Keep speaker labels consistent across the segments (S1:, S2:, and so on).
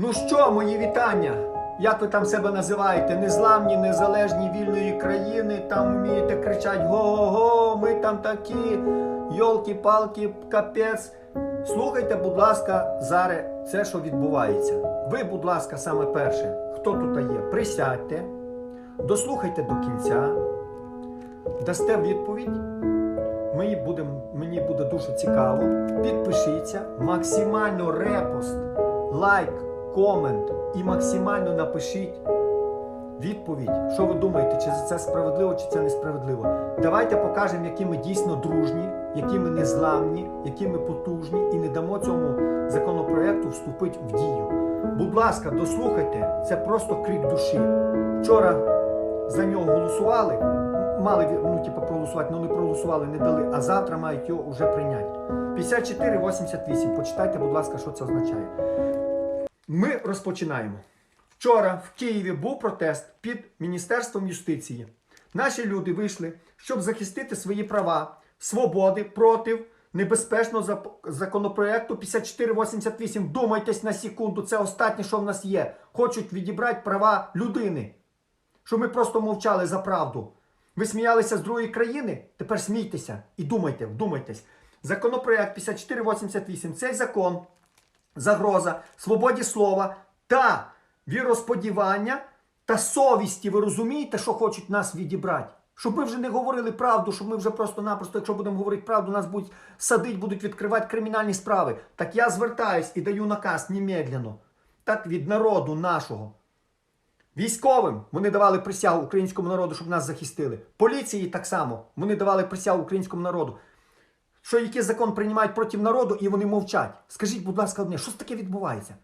S1: Ну що, мої вітання? Як ви там себе називаєте? Незламні, незалежні вільної країни, там вмієте кричать го-го-го, ми там такі, йолки-палки, капець. Слухайте, будь ласка, зараз це, що відбувається. Ви, будь ласка, саме перше, хто тут є, присядьте, дослухайте до кінця, дасте відповідь. Мені буде, мені буде дуже цікаво. Підпишіться, максимально репост, лайк, комент і максимально напишіть відповідь, що ви думаєте, чи це справедливо, чи це несправедливо. Давайте покажемо, які ми дійсно дружні, які ми незламні, які ми потужні, і не дамо цьому законопроекту вступити в дію. Будь ласка, дослухайте, це просто крик душі. Вчора за нього голосували, мали ну, типу, проголосувати, але не проголосували, не дали, а завтра мають його вже прийняти. 54-88. Почитайте, будь ласка, що це означає. Ми розпочинаємо. Вчора в Києві був протест під Міністерством юстиції. Наші люди вийшли, щоб захистити свої права, свободи проти небезпечного законопроекту 5488. Думайтесь на секунду, це останнє, що в нас є. Хочуть відібрати права людини. Щоб ми просто мовчали за правду. Ви сміялися з другої країни? Тепер смійтеся і думайте, вдумайтесь. Законопроект 5488 цей закон загроза свободі слова та віросподівання та совісті. Ви розумієте, що хочуть нас відібрати? Щоб ми вже не говорили правду, щоб ми вже просто-напросто, якщо будемо говорити правду, нас будуть садити, будуть відкривати кримінальні справи. Так я звертаюсь і даю наказ немедленно. Так від народу нашого. Військовим вони давали присягу українському народу, щоб нас захистили. Поліції так само вони давали присягу українському народу. Що який закон приймають проти народу і вони мовчать. Скажіть, будь ласка, одне, що таке відбувається?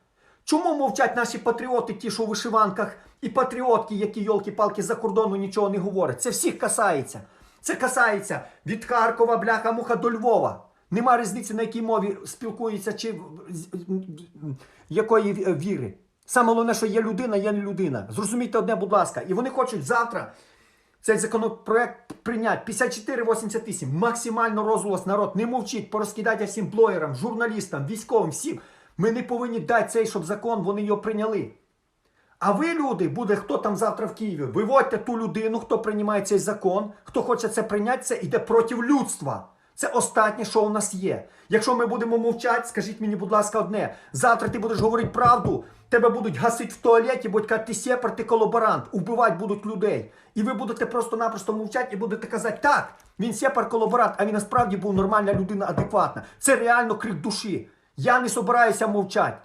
S1: Чому мовчать наші патріоти, ті, що у вишиванках, і патріотки, які йолки-палки за кордону нічого не говорять? Це всіх касається. Це касається від Харкова, бляха, муха до Львова. Нема різниці, на якій мові спілкуються чи якої віри. Саме головне, що є людина, є не людина. Зрозумійте одне, будь ласка. І вони хочуть завтра цей законопроект прийняти 5488. Максимально розголос народ. Не мовчіть, порозкидайте всім блогерам, журналістам, військовим, всім. Ми не повинні дати цей, щоб закон вони його прийняли. А ви, люди, буде хто там завтра в Києві, виводьте ту людину, хто приймає цей закон, хто хоче це прийняти, це йде проти людства. Це останнє, що у нас є. Якщо ми будемо мовчати, скажіть мені, будь ласка, одне. Завтра ти будеш говорити правду, тебе будуть гасити в туалеті, будуть казати, ти сепар, ти колаборант, убивати будуть людей. І ви будете просто-напросто мовчати і будете казати, так, він сепар колаборант, а він насправді був нормальна людина, адекватна. Це реально крик душі. Я не собираюся мовчати.